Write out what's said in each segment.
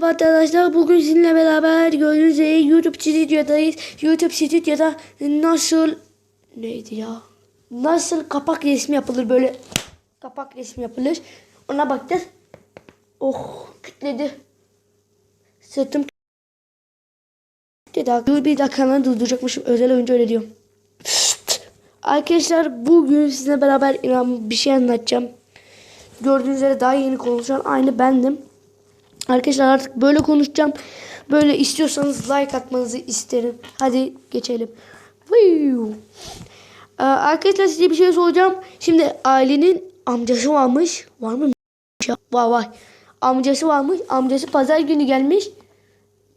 Merhaba arkadaşlar bugün sizinle beraber gördüğünüz üzere YouTube stüdyodayız. YouTube stüdyoda nasıl neydi ya? Nasıl kapak resmi yapılır böyle kapak resmi yapılır. Ona bakacağız. Oh kütledi. Sırtım kütledi. Dur bir dakika durduracakmışım. Özel oyuncu öyle diyorum. Arkadaşlar bugün sizinle beraber inan bir şey anlatacağım. Gördüğünüz üzere daha yeni konuşan aynı bendim. Arkadaşlar artık böyle konuşacağım. Böyle istiyorsanız like atmanızı isterim. Hadi geçelim. Ee, arkadaşlar size bir şey soracağım. Şimdi ailenin amcası varmış. Var mı? Var var. Amcası varmış. Amcası pazar günü gelmiş.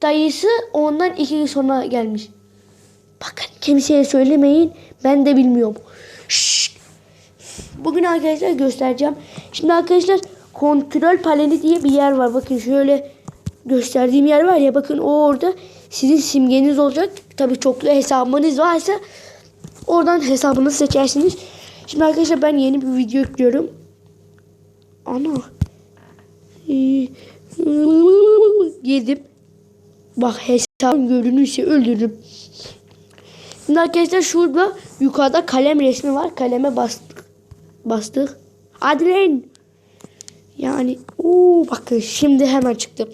Dayısı ondan iki gün sonra gelmiş. Bakın kimseye söylemeyin. Ben de bilmiyorum. Şşş. Bugün arkadaşlar göstereceğim. Şimdi arkadaşlar kontrol paneli diye bir yer var. Bakın şöyle gösterdiğim yer var ya bakın o orada sizin simgeniz olacak. Tabii çoklu hesabınız varsa oradan hesabınızı seçersiniz. Şimdi arkadaşlar ben yeni bir video yüklüyorum. Ana. Ee, Girdim. Bak hesabım görünürse öldürürüm. Şimdi arkadaşlar şurada yukarıda kalem resmi var. Kaleme bastık. Bastık. Lan. Yani ooo bakın şimdi hemen çıktı.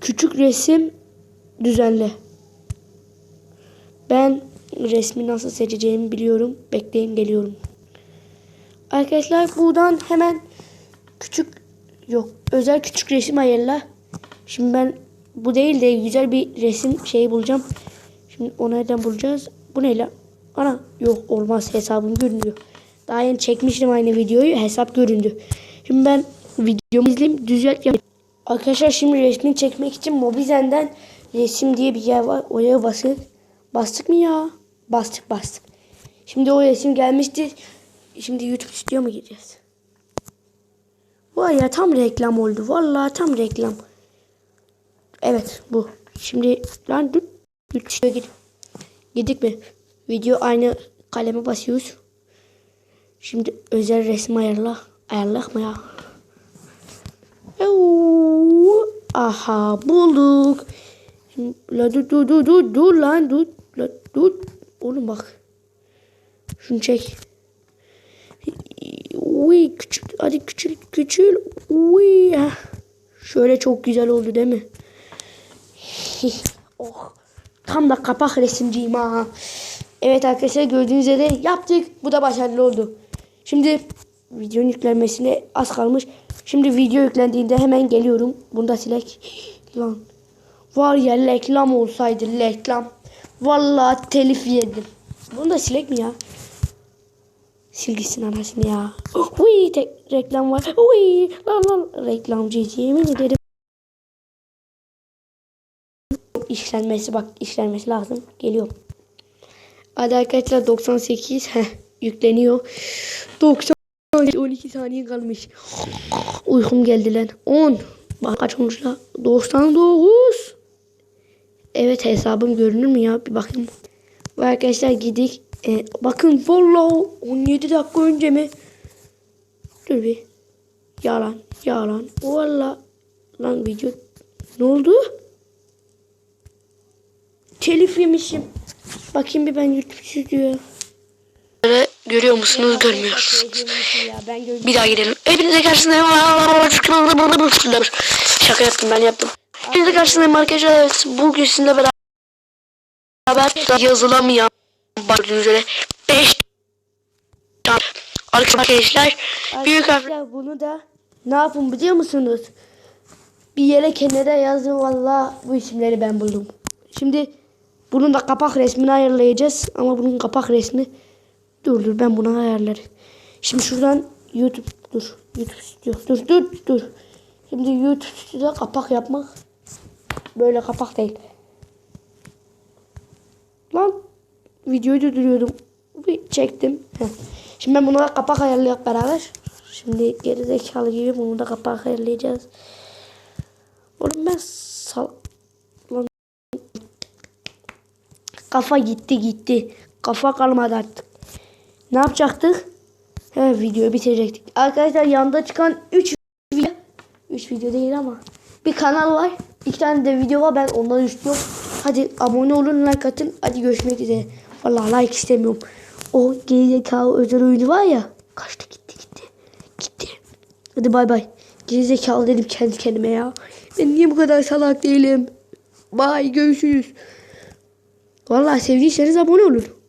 Küçük resim düzenle. Ben resmi nasıl seçeceğimi biliyorum. Bekleyin geliyorum. Arkadaşlar buradan hemen küçük yok özel küçük resim ayarla. Şimdi ben bu değil de güzel bir resim şeyi bulacağım. Şimdi onu nereden bulacağız? Bu ne lan? Ana yok olmaz hesabım görünüyor. Daha yeni çekmiştim aynı videoyu hesap göründü. Şimdi ben videomu izleyeyim düzelt yap. Arkadaşlar şimdi resmini çekmek için Mobizen'den resim diye bir yer var. Oraya basıp bastık mı ya? Bastık bastık. Şimdi o resim gelmişti. Şimdi YouTube stüdyo mu gireceğiz? Var ya tam reklam oldu. Vallahi tam reklam. Evet bu. Şimdi lan dur. YouTube stüdyoya gir. Girdik mi? Video aynı kaleme basıyoruz. Şimdi özel resim ayarla. Ayarlak mı ya? Aha bulduk. Şimdi, la dur dur dur dur dur lan dur. La dur. Oğlum bak. Şunu çek. Uy küçük hadi küçül küçül. Uy. Şöyle çok güzel oldu değil mi? oh. Tam da kapak resimciyim ha. Evet arkadaşlar gördüğünüz üzere yaptık. Bu da başarılı oldu. Şimdi videonun yüklenmesine az kalmış. Şimdi video yüklendiğinde hemen geliyorum. Bunu da silek. Lan. Var ya reklam olsaydı reklam. Vallahi telif yedim. Bunu silek mi ya? Sil gitsin anasını ya. Uy tek reklam var. Uy lan lan reklamcı yemin ederim. İşlenmesi bak işlenmesi lazım. Geliyorum. Hadi arkadaşlar 98 heh, yükleniyor. 90 12 saniye kalmış. Uykum geldi lan. 10. Bak kaç olmuş la? 99. Evet hesabım görünür mü ya? Bir bakayım. Ve arkadaşlar gidik. Ee, bakın vallahi 17 dakika önce mi? Dur bir. Yalan. Yalan. Vallahi lan video. Ne oldu? Telif yemişim. Bakayım bir ben YouTube stüdyoya. Görüyor musunuz? Görmüyorsunuz. Bir daha gidelim. Hepinize karşısındayım. Şaka yaptım ben yaptım. Hepinize karşısındayım arkadaşlar. Evet, bugün sizinle beraber yazılamayan gördüğünüz üzere 5 arkadaşlar büyük harf Arkadaşlar bunu da ne yapın biliyor musunuz? Bir yere kenara yazın valla bu isimleri ben buldum. Şimdi bunun da kapak resmini ayarlayacağız ama bunun kapak resmi dur dur ben bunu ayarlarım. Şimdi şuradan YouTube dur YouTube stüdyo dur dur dur. Şimdi YouTube stüdyoda kapak yapmak böyle kapak değil. Lan videoyu durduruyordum. Bir çektim. Şimdi ben buna kapak ayarlayak beraber. Şimdi geri zekalı gibi bunu da kapak ayarlayacağız. Oğlum ben sal... Lan... Kafa gitti gitti. Kafa kalmadı artık. Ne yapacaktık? He videoyu bitirecektik. Arkadaşlar yanda çıkan 3 video 3 video değil ama Bir kanal var. iki tane de video var. Ben onları istiyorum. Hadi abone olun like atın. Hadi görüşmek üzere. Vallahi like istemiyorum. O gerizekalı özel oyunu var ya. Kaçtı gitti gitti. Gitti. Hadi bay bay. Gerizekalı dedim kendi kendime ya. Ben niye bu kadar salak değilim? Bay görüşürüz. Vallahi sevdiyseniz abone olun.